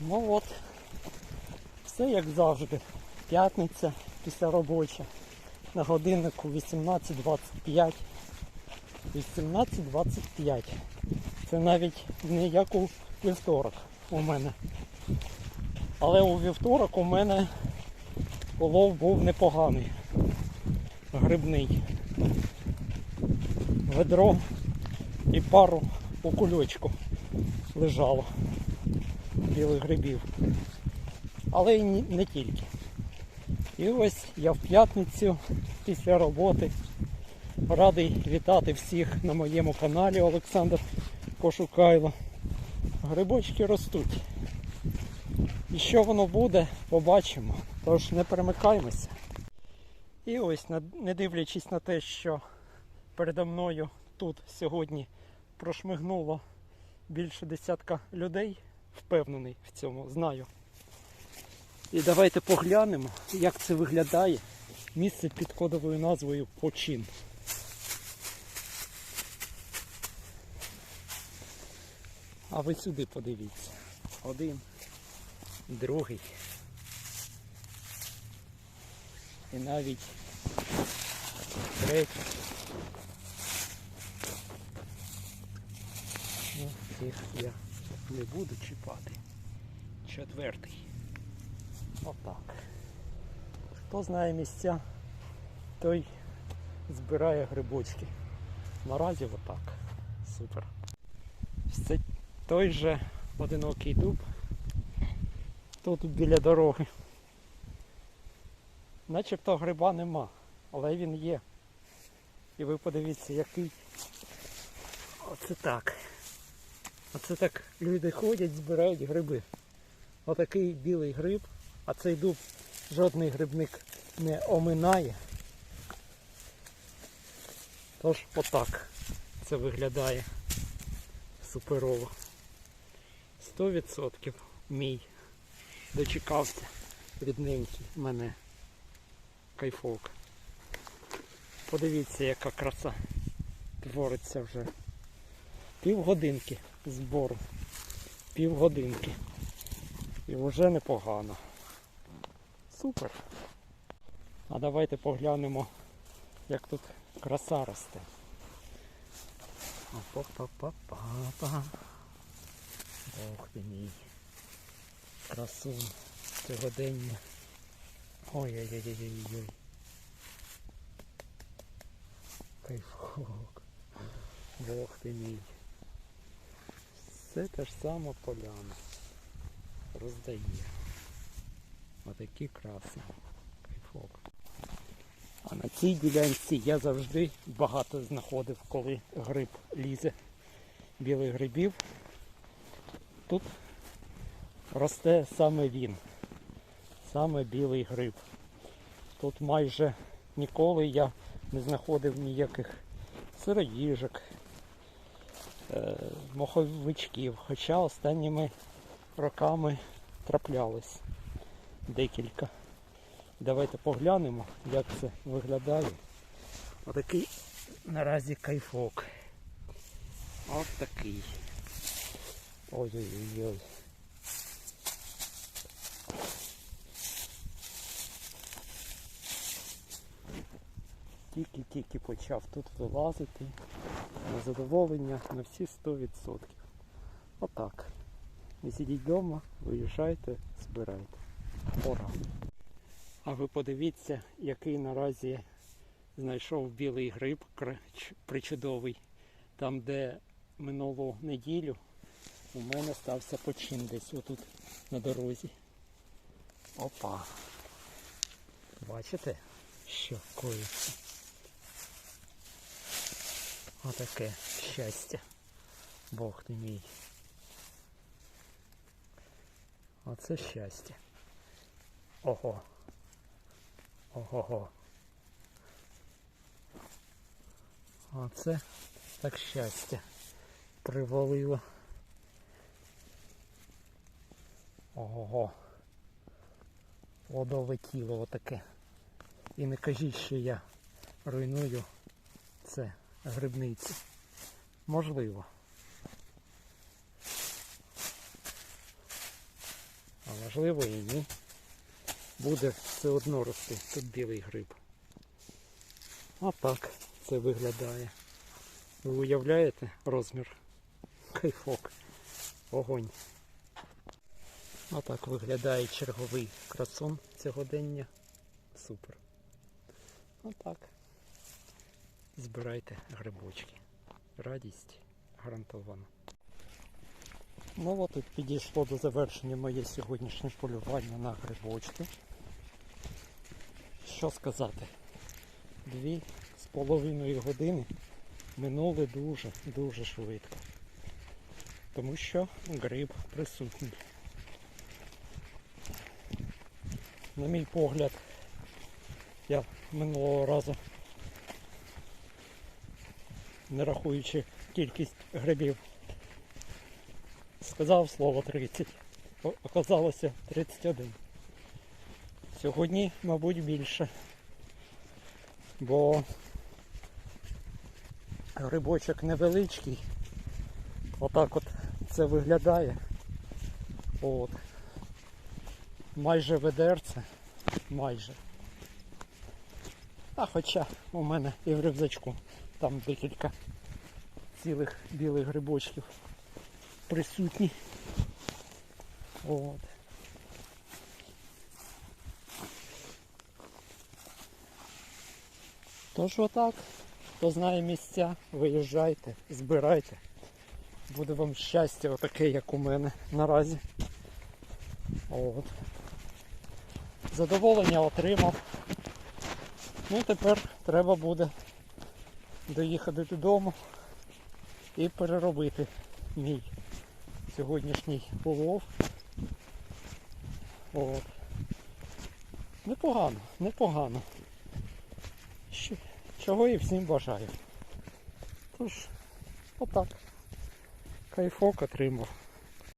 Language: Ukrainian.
Ну от, все як завжди. П'ятниця після робоча. На годиннику 18.25. 18.25. Це навіть не як у вівторок у мене. Але у вівторок у мене улов був непоганий. Грибний. Ведро і пару у кульочку лежало білих грибів. Але і не тільки. І ось я в п'ятницю після роботи радий вітати всіх на моєму каналі Олександр Пошукайло. Грибочки ростуть. І що воно буде, побачимо. Тож не перемикаємося. І ось, не дивлячись на те, що передо мною тут сьогодні прошмигнуло більше десятка людей, впевнений в цьому, знаю. І давайте поглянемо, як це виглядає місце під кодовою назвою Почин. А ви сюди подивіться. Один, другий. І навіть третій. Ну, цих я не буду чіпати. Четвертий. Отак. Хто знає місця, той збирає грибочки. Наразі отак. Супер. Це той же одинокий дуб. Тут біля дороги. Начебто гриба нема, але він є. І ви подивіться, який. Оце так. Оце так люди ходять, збирають гриби. Отакий білий гриб, а цей дуб жодний грибник не оминає. Тож отак це виглядає суперово. 100% мій. Дочекався рідненький мене. Кайфовка. Подивіться, яка краса твориться вже. Півгодинки збору. Півгодинки. І вже непогано. Супер. А давайте поглянемо, як тут краса росте. Опа-па-па-па-па. Ох ти мій. Красун сьогодення. Ой-ой-ой-ой-ой. Кайфок. Бог ти мій. Все те ж саме поляна. Роздає. Отакі краси. Кайфок. А на цій ділянці я завжди багато знаходив, коли гриб лізе. Білих грибів. Тут росте саме він. Саме білий гриб. Тут майже ніколи я не знаходив ніяких сироїжок, моховичків, хоча останніми роками траплялось декілька. Давайте поглянемо, як це виглядає. Отакий наразі кайфок. От такий. Ой-ой-ой. Тільки-тільки почав тут вилазити. На задоволення на всі 100%. Отак. Не сидіть вдома, виїжджайте, збирайте. Пора. А ви подивіться, який наразі знайшов білий гриб причудовий. Там, де минулу неділю у мене стався почин десь отут на дорозі. Опа. Бачите, що коїться? Отаке щастя. Бог ти мій. Оце щастя. Ого. Ого-го. Оце так щастя. Привалило. Ого. Плодове тіло отаке. І не кажіть, що я руйную це грибниці. Можливо. А можливо і ні. Буде все одно рости. Тут білий гриб. А так це виглядає. Ви уявляєте розмір? Кайфок. Огонь. А так виглядає черговий красон сьогодення. Супер. Отак. Збирайте грибочки. Радість гарантована. Ну от і підійшло до завершення моє сьогоднішнє полювання на грибочки. Що сказати? Дві з половиною години минули дуже-дуже швидко. Тому що гриб присутній. На мій погляд, я минулого разу, не рахуючи кількість грибів, сказав слово 30. Оказалося 31. Сьогодні, мабуть, більше. Бо грибочок невеличкий. Отак от це виглядає. От. Майже ведерце. Майже. А хоча у мене і в рюкзачку там декілька цілих білих грибочків присутні. От. Тож отак. Хто знає місця, виїжджайте, збирайте. Буде вам щастя отаке, як у мене наразі. От. Задоволення отримав. Ну тепер треба буде доїхати додому і переробити мій сьогоднішній улов. От. Непогано, непогано. Чого і всім бажаю. Тож, отак. Кайфок отримав.